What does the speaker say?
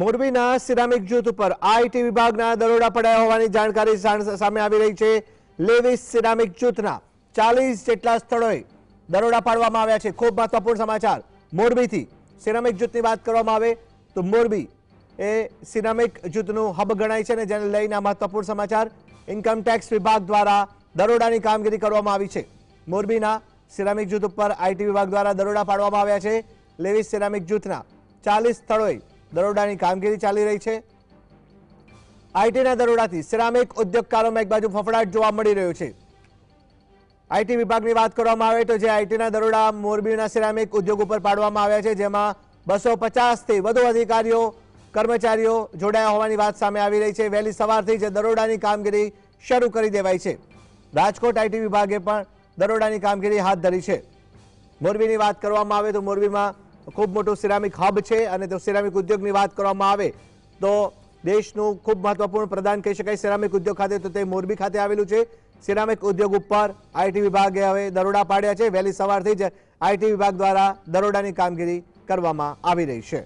મોરબીના સિરામિક જૂથ ઉપર આઈટી વિભાગના દરોડા પડાયા હોવાની જાણકારી સામે આવી રહી છે. લેવિસ સિરામિક જૂથના ચાલીસ જેટલા સ્થળોએ દરોડા પાડવામાં આવ્યા છે. ખૂબ મહત્વપૂર્ણ સમાચાર. મોરબીથી સિરામિક જૂથની વાત કરવામાં આવે તો મોરબી એ સિરામિક જૂથનું હબ ગણાય છે અને જેને લઈને મહત્વપૂર્ણ સમાચાર ઇન્કમટેક્સ વિભાગ દ્વારા દરોડાની કામગીરી કરવામાં આવી છે. મોરબીના સિરામિક જૂથ ઉપર આઈટી વિભાગ દ્વારા દરોડા પાડવામાં આવ્યા છે. લેવિસ સિરામિક જૂથના ચાલીસ સ્થળોએ દરોડાની કામગીરી ચાલી રહી છે. આઈટીના દરોડાથી સિરામિક ઉદ્યોગકારોમાં એક બાજુ ફફડાટ જોવા મળી રહ્યો છે. આઈટી વિભાગની વાત કરવામાં આવે તો જે આઈટીના દરોડા મોરબીના સિરામિક ઉદ્યોગ ઉપર પાડવામાં આવ્યા છે, જેમાં બસો પચાસથી વધુ અધિકારીઓ, કર્મચારીઓ જોડાયા હોવાની વાત સામે આવી રહી છે. વહેલી સવારથી જે દરોડાની કામગીરી શરૂ કરી દેવાઈ છે. રાજકોટ આઈટી વિભાગે પણ દરોડાની કામગીરી હાથ ધરી છે. મોરબીની વાત કરવામાં આવે તો મોરબીમાં ખૂબ મોટું સિરામિક હબ છે અને તો સિરામિક ઉદ્યોગની વાત કરવામાં આવે તો દેશનું ખૂબ મહત્વપૂર્ણ પ્રદાન કહી શકાય સિરામિક ઉદ્યોગ ખાતે તો તે મોરબી ખાતે આવેલું છે. સિરામિક ઉદ્યોગ ઉપર આઈટી વિભાગે હવે દરોડા પાડ્યા છે. વહેલી સવારથી જ આઈટી વિભાગ દ્વારા દરોડાની કામગીરી કરવામાં આવી રહી છે.